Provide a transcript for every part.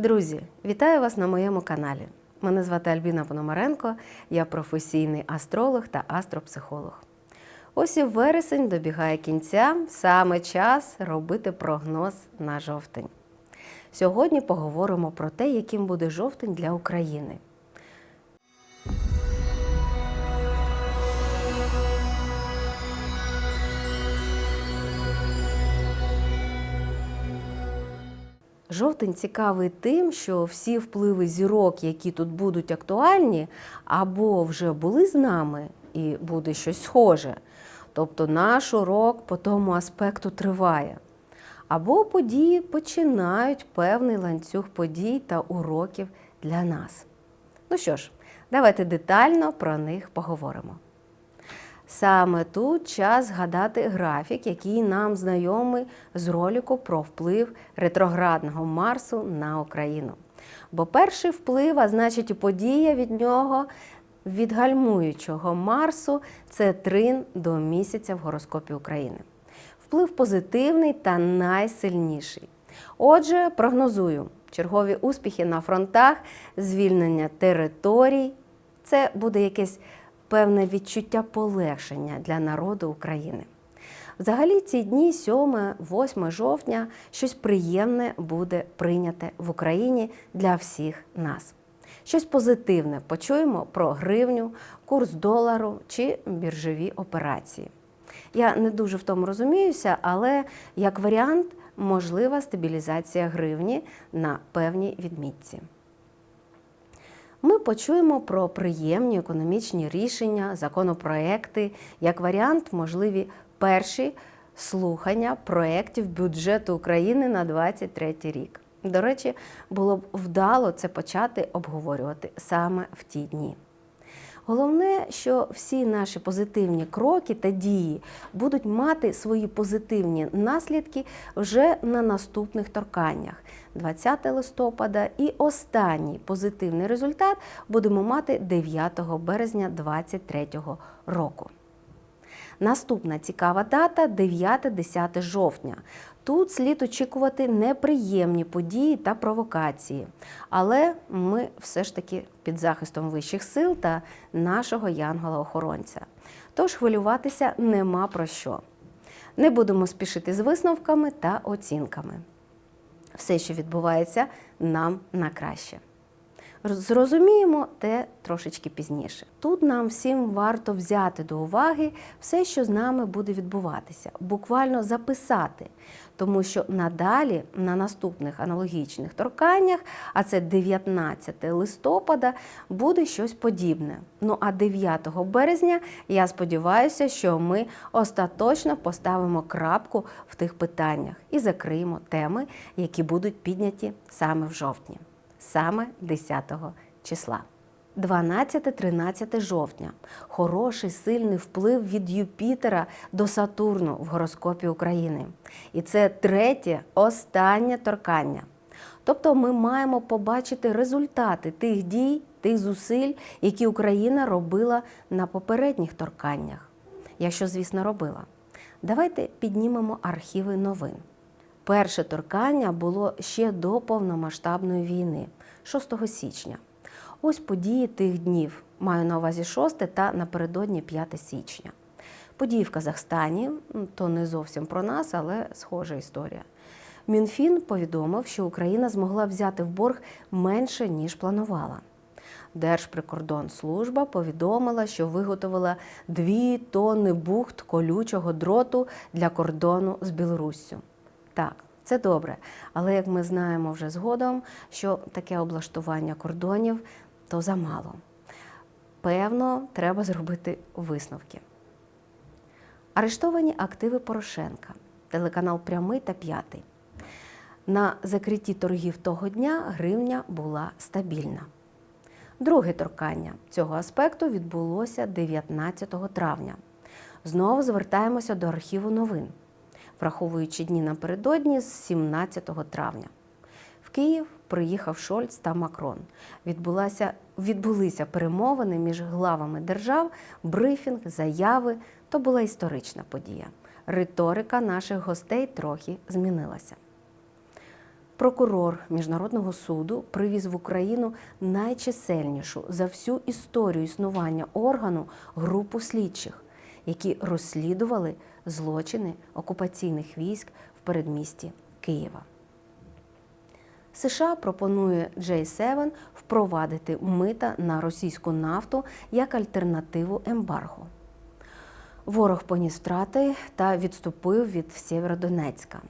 Друзі, вітаю вас на моєму каналі. Мене звати Альбіна Пономаренко, я професійний астролог та астропсихолог. Ось і вересень добігає кінця, саме час робити прогноз на жовтень. Сьогодні поговоримо про те, яким буде жовтень для України. Жовтень цікавий тим, що всі впливи зірок, які тут будуть актуальні, або вже були з нами і буде щось схоже. Тобто наш урок по тому аспекту триває. Або події починають певний ланцюг подій та уроків для нас. Ну що ж, давайте детально про них поговоримо. Саме тут час згадати графік, який нам знайомий з ролику про вплив ретроградного Марсу на Україну. Бо перший вплив, а значить і подія від нього, від гальмуючого Марсу, це трин до місяця в гороскопі України. Вплив позитивний та найсильніший. Отже, прогнозую чергові успіхи на фронтах, звільнення територій. Це буде якесь певне відчуття полегшення для народу України. Взагалі, ці дні, 7-8 жовтня, щось приємне буде прийняте в Україні для всіх нас. Щось позитивне почуємо про гривню, курс долару чи біржові операції. Я не дуже в тому розуміюся, але як варіант можлива стабілізація гривні на певній відмітці. Ми почуємо про приємні економічні рішення, законопроекти, як варіант, можливі перші слухання проєктів бюджету України на 2023 рік. До речі, було б вдало це почати обговорювати саме в ті дні. Головне, що всі наші позитивні кроки та дії будуть мати свої позитивні наслідки вже на наступних торканнях. 20 листопада і останній позитивний результат будемо мати 9 березня 2023 року. Наступна цікава дата 9-10 жовтня. Тут слід очікувати неприємні події та провокації. Але ми все ж таки під захистом вищих сил та нашого янгола-охоронця. Тож хвилюватися нема про що. Не будемо спішити з висновками та оцінками. Все, що відбувається, нам на краще. Зрозуміємо те трошечки пізніше. Тут нам всім варто взяти до уваги все, що з нами буде відбуватися, буквально записати, тому що надалі на наступних аналогічних торканнях, а це 19 листопада, буде щось подібне. Ну а 9 березня я сподіваюся, що ми остаточно поставимо крапку в тих питаннях і закриємо теми, які будуть підняті саме в жовтні саме 10 числа. 12-13 жовтня хороший сильний вплив від Юпітера до Сатурну в гороскопі України. І це третє, останнє торкання. Тобто ми маємо побачити результати тих дій, тих зусиль, які Україна робила на попередніх торканнях, якщо, звісно, робила. Давайте піднімемо архіви новин. Перше торкання було ще до повномасштабної війни, 6 січня. Ось події тих днів. Маю на увазі 6 та напередодні 5 січня. Події в Казахстані то не зовсім про нас, але схожа історія. Мінфін повідомив, що Україна змогла взяти в борг менше, ніж планувала. Держприкордонслужба повідомила, що виготовила 2 тонни бухт колючого дроту для кордону з Білоруссю. Так, це добре. Але як ми знаємо вже згодом, що таке облаштування кордонів то замало. Певно, треба зробити висновки. Арештовані активи Порошенка, телеканал Прямий та П'ятий. На закритті торгів того дня гривня була стабільна. Друге торкання цього аспекту відбулося 19 травня. Знову звертаємося до архіву новин враховуючи дні напередодні з 17 травня. В Київ приїхав Шольц та Макрон. Відбулася, відбулися перемовини між главами держав, брифінг, заяви. То була історична подія. Риторика наших гостей трохи змінилася. Прокурор міжнародного суду привіз в Україну найчисельнішу за всю історію існування органу групу слідчих, які розслідували злочини окупаційних військ в передмісті Києва. США пропонує J7 впровадити мита на російську нафту як альтернативу ембарго. Ворог поніс втрати та відступив від Сєвєродонецька.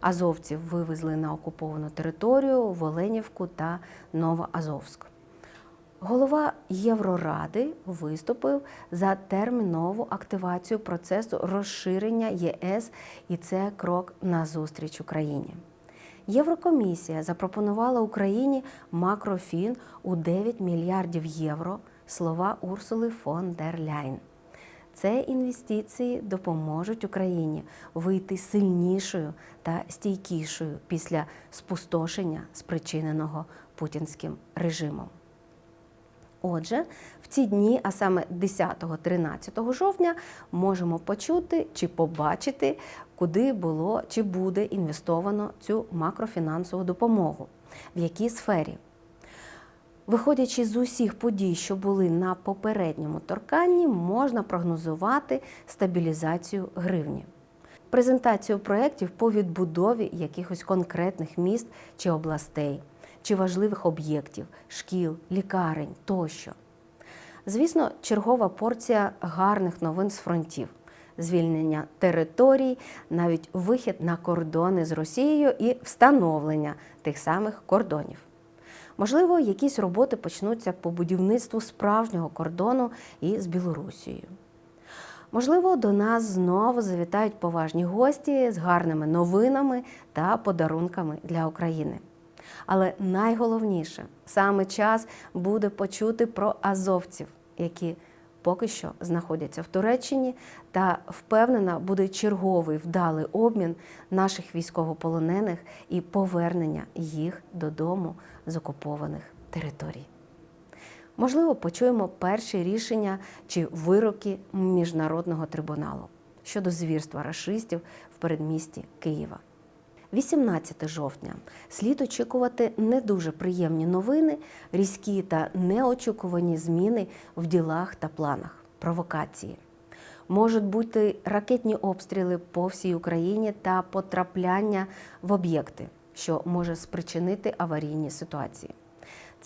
Азовців вивезли на окуповану територію в Оленівку та Новоазовськ. Голова Євроради виступив за термінову активацію процесу розширення ЄС, і це крок назустріч Україні. Єврокомісія запропонувала Україні макрофін у 9 мільярдів євро. Слова Урсули фон дер Ляйн. Це інвестиції допоможуть Україні вийти сильнішою та стійкішою після спустошення, спричиненого путінським режимом. Отже, в ці дні, а саме 10-13 жовтня, можемо почути чи побачити, куди було чи буде інвестовано цю макрофінансову допомогу, в якій сфері. Виходячи з усіх подій, що були на попередньому торканні, можна прогнозувати стабілізацію гривні. Презентацію проєктів по відбудові якихось конкретних міст чи областей, чи важливих об'єктів, шкіл, лікарень тощо. Звісно, чергова порція гарних новин з фронтів, звільнення територій, навіть вихід на кордони з Росією і встановлення тих самих кордонів. Можливо, якісь роботи почнуться по будівництву справжнього кордону із Білорусією. Можливо, до нас знову завітають поважні гості з гарними новинами та подарунками для України. Але найголовніше саме час буде почути про азовців, які поки що знаходяться в Туреччині, та впевнена, буде черговий вдалий обмін наших військовополонених і повернення їх додому з окупованих територій. Можливо, почуємо перші рішення чи вироки міжнародного трибуналу щодо звірства рашистів в передмісті Києва. 18 жовтня слід очікувати не дуже приємні новини, різкі та неочікувані зміни в ділах та планах, провокації. Можуть бути ракетні обстріли по всій Україні та потрапляння в об'єкти, що може спричинити аварійні ситуації.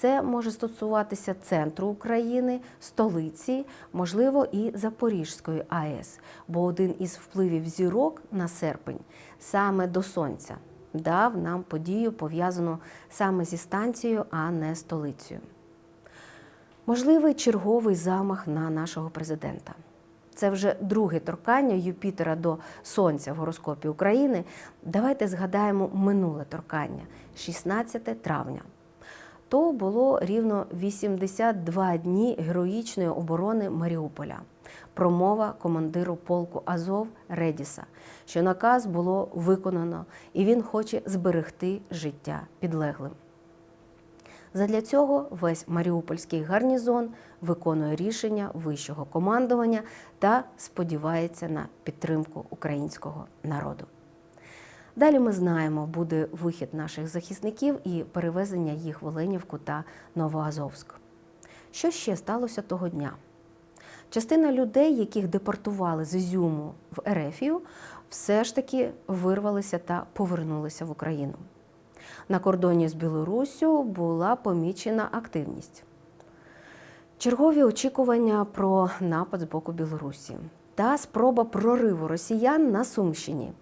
Це може стосуватися центру України, столиці, можливо, і Запорізької АЕС, бо один із впливів зірок на серпень саме до сонця дав нам подію, пов'язану саме зі станцією, а не столицею. Можливий черговий замах на нашого президента. Це вже друге торкання Юпітера до Сонця в гороскопі України. Давайте згадаємо минуле торкання 16 травня. То було рівно 82 дні героїчної оборони Маріуполя. Промова командиру полку Азов Редіса, що наказ було виконано, і він хоче зберегти життя підлеглим. Задля цього весь Маріупольський гарнізон виконує рішення вищого командування та сподівається на підтримку українського народу. Далі ми знаємо, буде вихід наших захисників і перевезення їх в Оленівку та Новоазовськ. Що ще сталося того дня? Частина людей, яких депортували з Ізюму в Ерефію, все ж таки вирвалися та повернулися в Україну. На кордоні з Білоруссю була помічена активність. Чергові очікування про напад з боку Білорусі та спроба прориву росіян на Сумщині,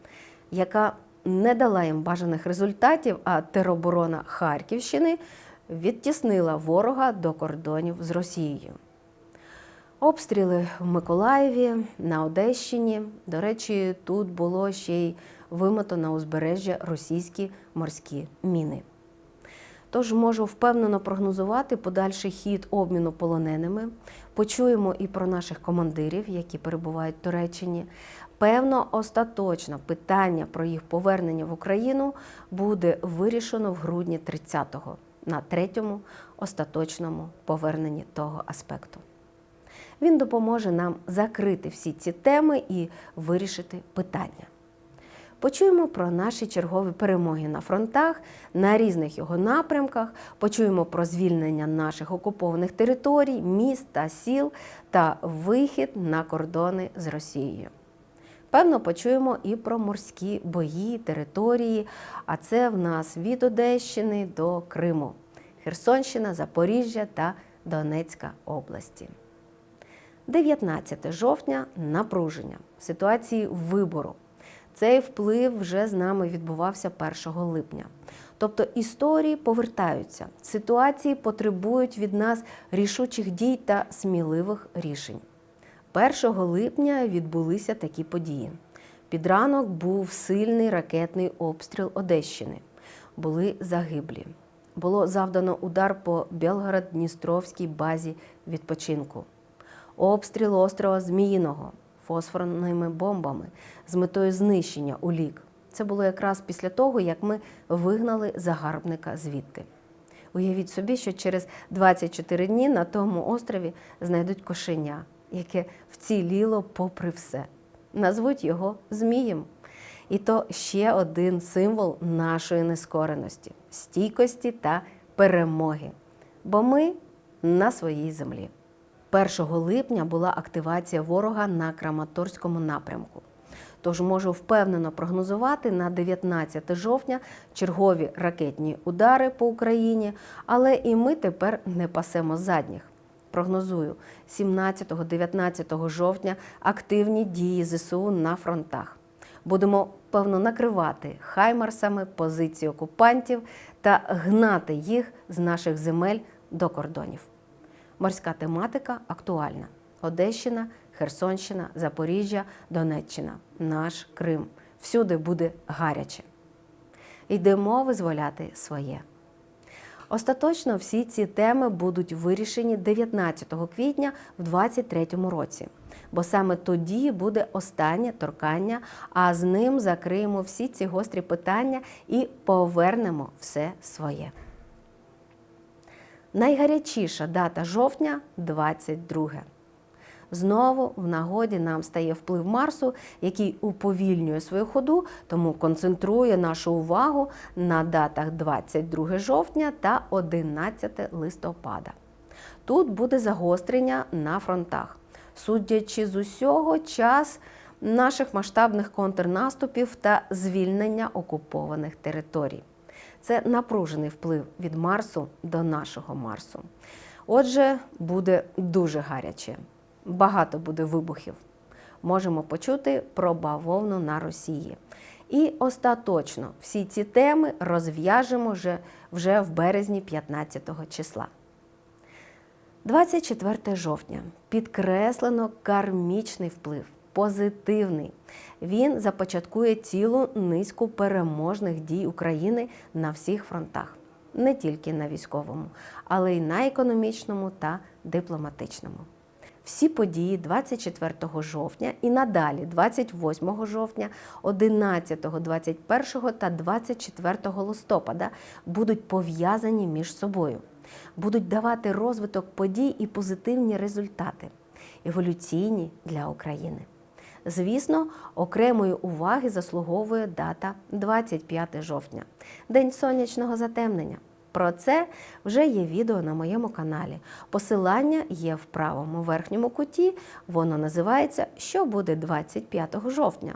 яка не дала їм бажаних результатів, а тероборона Харківщини відтіснила ворога до кордонів з Росією. Обстріли в Миколаєві, на Одещині. До речі, тут було ще й вимито на узбережжя російські морські міни. Тож можу впевнено прогнозувати подальший хід обміну полоненими. Почуємо і про наших командирів, які перебувають в Туреччині. Певно, остаточно питання про їх повернення в Україну буде вирішено в грудні 30-го на третьому остаточному поверненні того аспекту. Він допоможе нам закрити всі ці теми і вирішити питання. Почуємо про наші чергові перемоги на фронтах, на різних його напрямках, почуємо про звільнення наших окупованих територій, міст та сіл та вихід на кордони з Росією. Певно, почуємо і про морські бої, території, а це в нас від Одещини до Криму, Херсонщина, Запоріжжя та Донецька області. 19 жовтня напруження ситуації вибору. Цей вплив вже з нами відбувався 1 липня. Тобто історії повертаються, ситуації потребують від нас рішучих дій та сміливих рішень. 1 липня відбулися такі події. Під ранок був сильний ракетний обстріл Одещини. Були загиблі. Було завдано удар по Белгород-Дністровській базі відпочинку. Обстріл острова Зміїного фосфорними бомбами з метою знищення улік. Це було якраз після того, як ми вигнали загарбника звідти. Уявіть собі, що через 24 дні на тому острові знайдуть кошеня, яке вціліло попри все. Назвуть його Змієм. І то ще один символ нашої нескореності, стійкості та перемоги. Бо ми на своїй землі. 1 липня була активація ворога на Краматорському напрямку. Тож можу впевнено прогнозувати на 19 жовтня чергові ракетні удари по Україні, але і ми тепер не пасемо задніх. Прогнозую 17-19 жовтня активні дії ЗСУ на фронтах. Будемо певно накривати хаймарсами позиції окупантів та гнати їх з наших земель до кордонів. Морська тематика актуальна: Одещина, Херсонщина, Запоріжжя, Донеччина, наш Крим. Всюди буде гаряче. Йдемо визволяти своє. Остаточно всі ці теми будуть вирішені 19 квітня в 2023 році, бо саме тоді буде останнє торкання, а з ним закриємо всі ці гострі питання і повернемо все своє. Найгарячіша дата жовтня 22. Знову в нагоді нам стає вплив Марсу, який уповільнює свою ходу, тому концентрує нашу увагу на датах 22 жовтня та 11 листопада. Тут буде загострення на фронтах. Судячи з усього, час наших масштабних контрнаступів та звільнення окупованих територій. Це напружений вплив від Марсу до нашого Марсу. Отже, буде дуже гаряче. Багато буде вибухів. Можемо почути про бавовну на Росії. І остаточно всі ці теми розв'яжемо вже, вже в березні 15 числа. 24 жовтня підкреслено кармічний вплив, позитивний. Він започаткує цілу низку переможних дій України на всіх фронтах, не тільки на військовому, але й на економічному та дипломатичному. Всі події 24 жовтня і надалі 28 жовтня, 11, 21 та 24 листопада будуть пов'язані між собою, будуть давати розвиток подій і позитивні результати, еволюційні для України. Звісно, окремої уваги заслуговує дата 25 жовтня, День сонячного затемнення. Про це вже є відео на моєму каналі. Посилання є в правому верхньому куті. Воно називається Що буде 25 жовтня.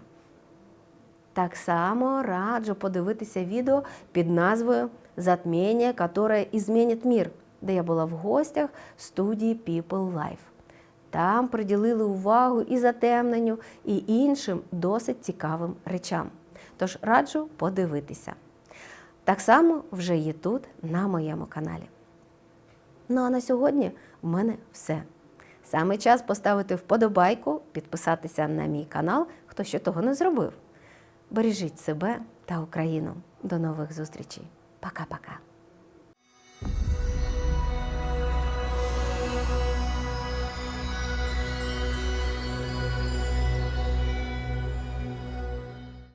Так само раджу подивитися відео під назвою Затміння, яке змінить мір, де я була в гостях студії People Life. Там приділили увагу і затемненню, і іншим досить цікавим речам. Тож раджу подивитися. Так само вже є тут на моєму каналі. Ну а на сьогодні в мене все. Саме час поставити вподобайку, підписатися на мій канал, хто ще того не зробив. Бережіть себе та Україну. До нових зустрічей. Пока-пока.